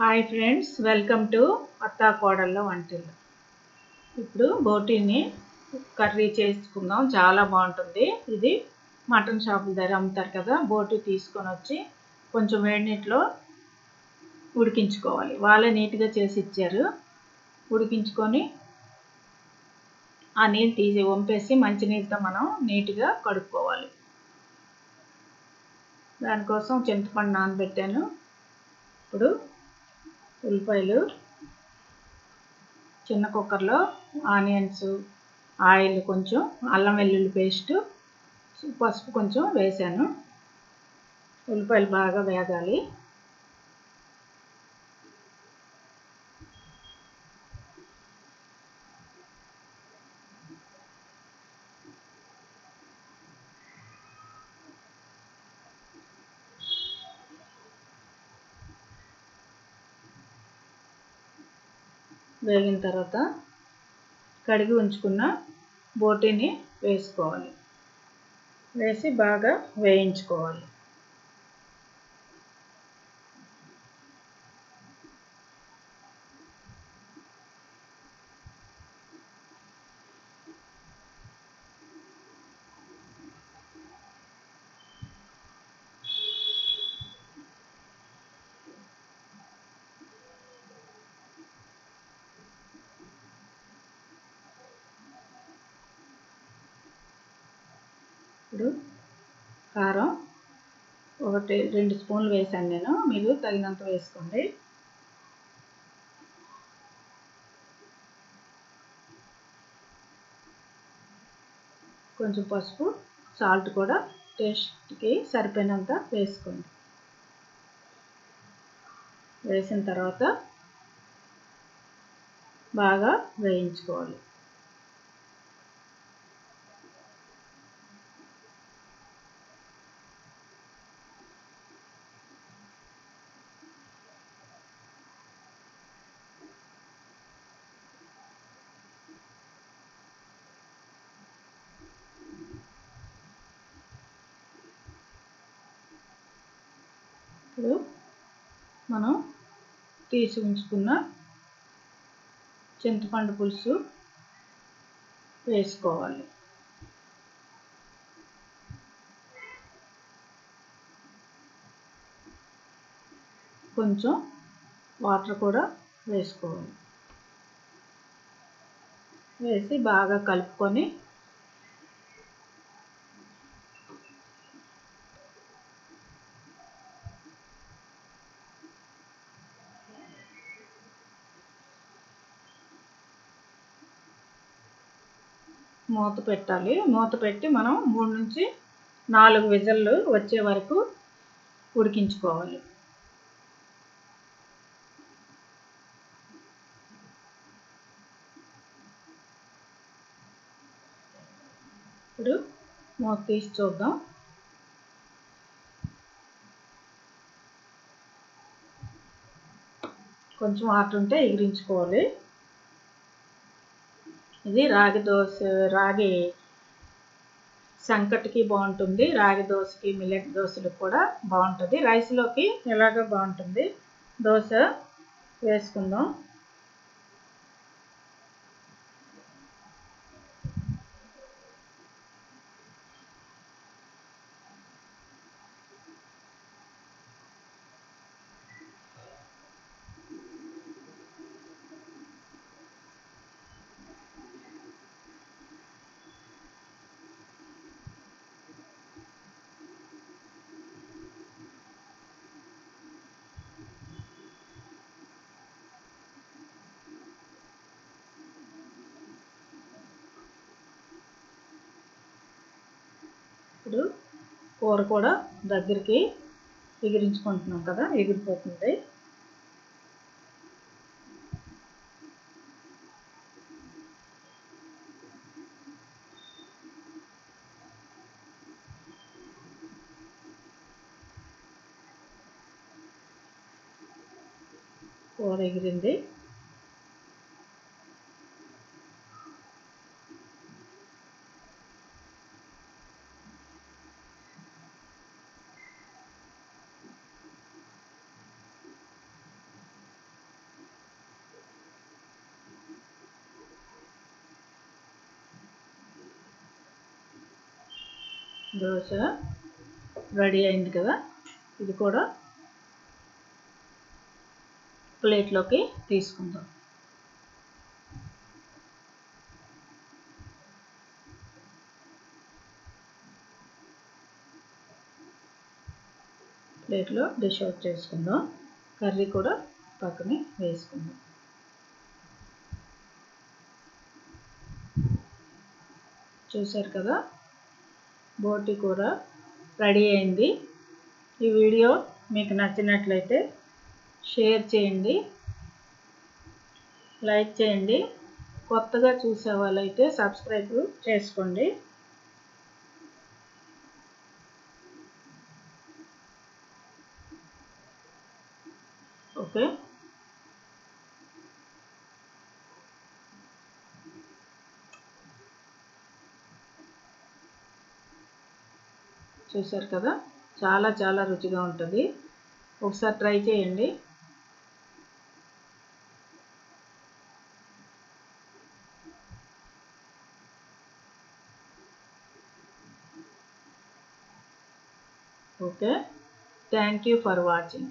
Hi friends welcome to అత్తా కోడళ్ళ వంటిల్లు. ఇప్పుడు బోటీని కర్రీ చేసుకుందాం. చాలా బాగుంటుంది. ఇది మటన్ షాపుల దగ్గర అమ్ముతారు కదా బోటీ తీసుకొని వచ్చి కొంచెం వేడి నీటిలో ఉడికించుకోవాలి. వాళ్ళే నీట్గా చేసి ఇచ్చారు. ఉడికించుకొని ఆ నీళ్ళు తీసి వంపేసి మంచి నీళ్ళతో మనం నీట్గా కడుక్కోవాలి. దానికోసం చింతపండు నానబెట్టాను. ఇప్పుడు ఉల్లిపాయలు చిన్న కుక్కర్లో ఆనియన్స్ ఆయిల్ కొంచెం అల్లం వెల్లుల్లి పేస్ట్ పసుపు కొంచెం వేసాను. ఉల్లిపాయలు బాగా వేగాలి. వేగిన తర్వాత కడిగి ఉంచుకున్న బోటీని వేసుకోవాలి. వేసి బాగా వేయించుకోవాలి. ఇప్పుడు కారం ఒకటి రెండు స్పూన్లు వేసాను నేను. మీరు తగినంత వేసుకోండి. కొంచెం పసుపు సాల్ట్ కూడా టేస్ట్కి సరిపోయినంత వేసుకోండి. వేసిన తర్వాత బాగా వేయించుకోవాలి. ఇప్పుడు మనం తీసి ఉంచుకున్న చింతపండు పులుసు వేసుకోవాలి. కొంచెం వాటర్ కూడా వేసుకోవాలి. వేసి బాగా కలుపుకొని మూత పెట్టాలి. మూత పెట్టి మనం మూడు నుంచి నాలుగు విజల్లు వచ్చే వరకు ఉడికించుకోవాలి. ఇప్పుడు మూత తీసి చూద్దాం. కొంచెం వాటర్ ఉంటే ఎగిరించుకోవాలి. ఇది రాగి దోశ రాగి సంకటికి బాగుంటుంది. రాగి దోశకి మిల్లెట్ దోశలకు కూడా బాగుంటుంది. రైస్లోకి ఎలాగో బాగుంటుంది. దోశ వేసుకుందాం. ఇప్పుడు కూర కూడా దగ్గరికి ఎగిరించుకుంటున్నాం కదా ఎగిరిపోతుంది. కూర ఎగిరింది. దోశ రెడీ అయింది కదా. ఇది కూడా ప్లేట్లోకి తీసుకుందాం. ప్లేట్లో డిష్ అవుట్ చేసుకుందాం. కర్రీ కూడా పక్కనే వేసుకుందాం. చూశారు కదా? బోటి కూర రెడీ అయింది. ఈ వీడియో మీకు నచ్చినట్లయితే షేర్ చేయండి లైక్ చేయండి. కొత్తగా చూసే వాళ్ళైతే సబ్స్క్రైబ్ చేసుకోండి. ఓకే. చూసారు కదా? చాలా చాలా రుచిగా ఉంటుంది. ఒకసారి ట్రై చేయండి. Okay. Thank you for watching.